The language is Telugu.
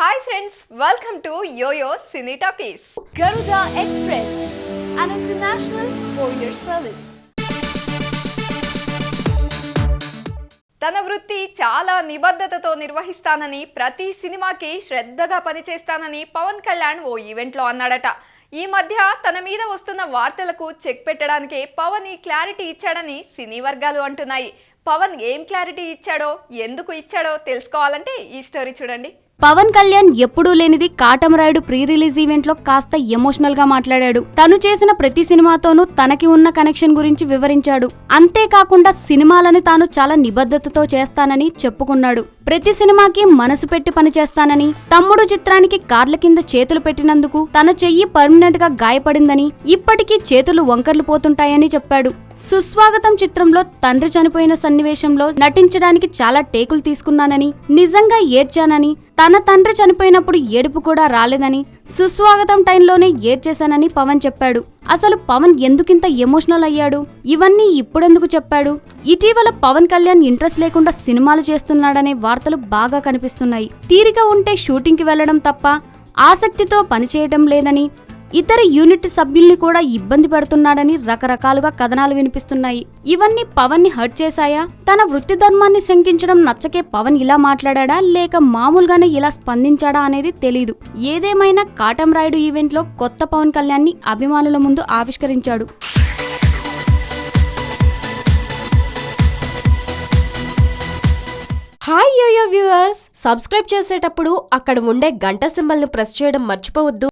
Hi friends welcome to YoYo Cine Talkies Garuda Express, an international courier service. తన వృత్తి చాలా నిబద్ధతతో నిర్వహిస్తానని ప్రతి సినిమాకి శ్రద్ధగా పనిచేస్తానని పవన్ కళ్యాణ్ ఓ ఈవెంట్లో అన్నాడట. ఈ మధ్య తన మీద వస్తున్న వార్తలకు చెక్ పెట్టడానికే పవన్ ఈ క్లారిటీ ఇచ్చాడని సినీ వర్గాలు అంటున్నాయి. పవన్ ఏం క్లారిటీ ఇచ్చాడో ఎందుకు ఇచ్చాడో తెలుసుకోవాలంటే ఈ స్టోరీ చూడండి. పవన్ కళ్యాణ్ ఎప్పుడూ లేనిది కాటమరాయుడు ప్రీ రిలీజ్ ఈవెంట్లో కాస్త ఎమోషనల్గా మాట్లాడాడు. తను చేసిన ప్రతి సినిమాతోనూ తనకి ఉన్న కనెక్షన్ గురించి వివరించాడు. అంతేకాకుండా సినిమాలని తాను చాలా నిబద్ధతతో చేస్తానని చెప్పుకున్నాడు. ప్రతి సినిమాకి మనసు పెట్టి పనిచేస్తానని తమ్ముడు చిత్రానికి కార్ల కింద చేతులు పెట్టినందుకు తన చెయ్యి పర్మనెంట్గా గాయపడిందని ఇప్పటికీ చేతులు వంకర్లు పోతుంటాయని చెప్పాడు. సుస్వాగతం చిత్రంలో తండ్రి చనిపోయిన సన్నివేశంలో నటించడానికి చాలా టేకులు తీసుకున్నానని నిజంగా ఏడ్చానని తన తండ్రి చనిపోయినప్పుడు ఏడుపు కూడా రాలేదని సుస్వాగతం టైంలోనే ఏడ్చేశానని పవన్ చెప్పాడు. అసలు పవన్ ఎందుకింత ఎమోషనల్ అయ్యాడు? ఇవన్నీ ఇప్పుడెందుకు చెప్పాడు? ఇటీవల పవన్ కళ్యాణ్ ఇంట్రెస్ట్ లేకుండా సినిమాలు చేస్తున్నాడనే వార్తలు బాగా కనిపిస్తున్నాయి. తీరిక ఉంటే షూటింగ్కి వెళ్ళడం తప్ప ఆసక్తితో పనిచేయడం లేదని ఇతర యూనిట్ సభ్యుల్ని కూడా ఇబ్బంది పెడుతున్నాడని రకరకాలుగా కథనాలు వినిపిస్తున్నాయి. ఇవన్నీ పవన్ని హర్ట్ చేశాయా? తన వృత్తి ధర్మాన్ని శంకించడం నచ్చకే పవన్ ఇలా మాట్లాడా లేక మామూలుగానే ఇలా స్పందించాడా అనేది తెలీదు. ఏదేమైనా కాటం రాయుడు ఈవెంట్లో కొత్త పవన్ కళ్యాణ్ని అభిమానుల ముందు ఆవిష్కరించాడు. Hi yo yo viewers! Subscribe చేసేటప్పుడు అక్కడ ఉండే గంట సింబల్ని ప్రెస్ చేయడం మర్చిపోవద్దు.